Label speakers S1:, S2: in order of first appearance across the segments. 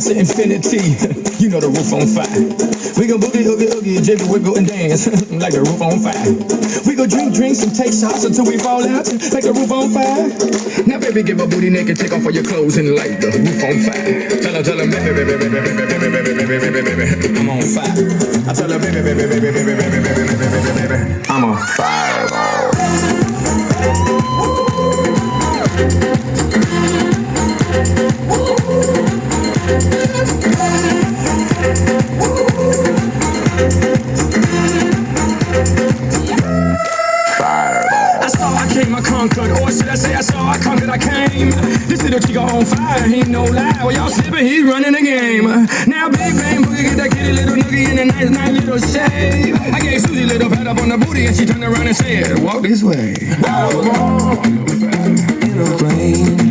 S1: to infinity. You know the roof on fire. We gon' boogie, oogie, oogie, jiggle, wiggle, and dance like the roof on fire. We go drink drinks and take shots until we fall out like the roof on fire. Now, baby, get my booty naked, take off all your clothes and light the roof on fire. Tell her, tell her, baby, baby, baby, baby, baby, baby, baby, baby, baby, I'm on fire. I tell her, baby, baby, baby, baby, baby, baby, baby, baby, baby, baby, I'm on fire. On fire, he no lie. Well, y'all slipping, he's running the game. Now Big Bang Boogie get that kitty little noogie in a nice, nice little shave. I gave Susie a little pat up on the booty, and she turned around and said, "Walk this way." In a plane.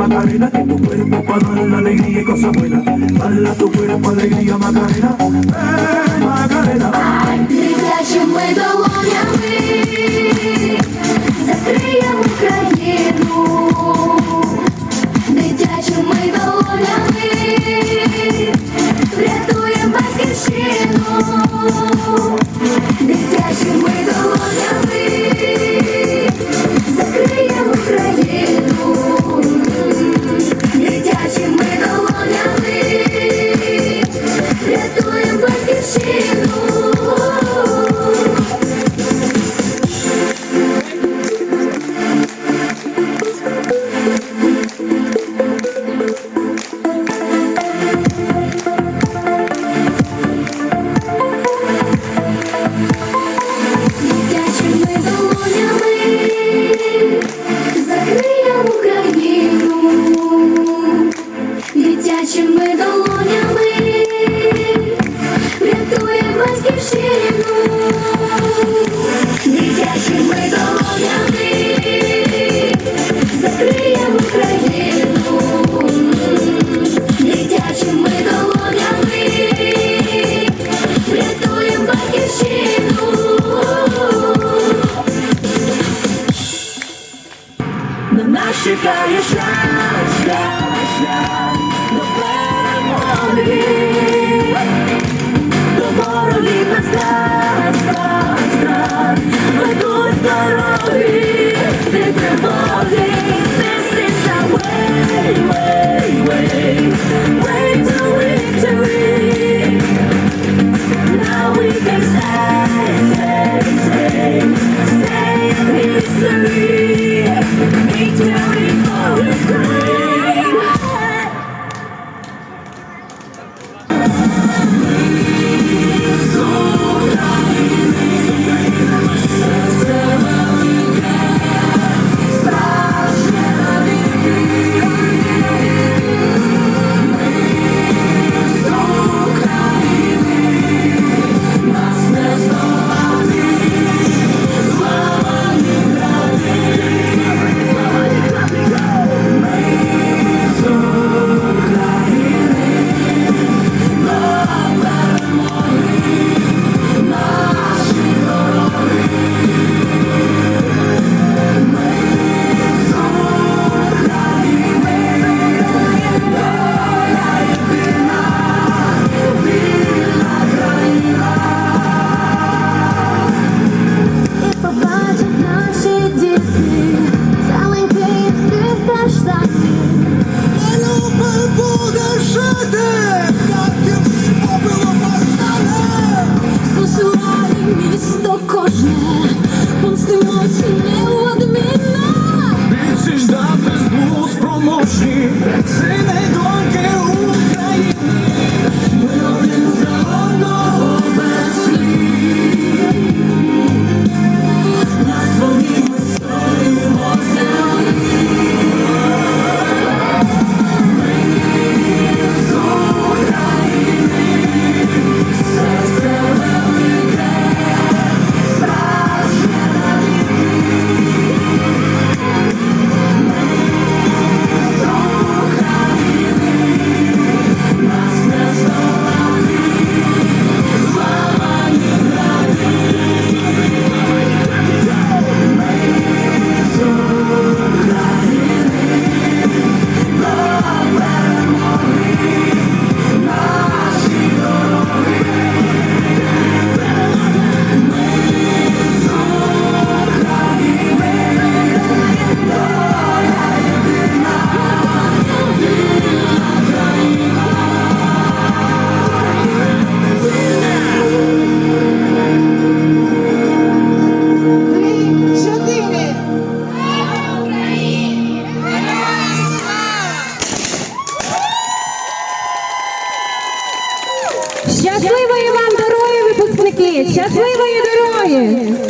S2: Macarena, que tu cuerpo para dar la alegría y cosas buenas. Dala tu cuerpo alegría Macarena, eh Macarena.
S3: Дитячими долонями закриємо Yeah. 谢谢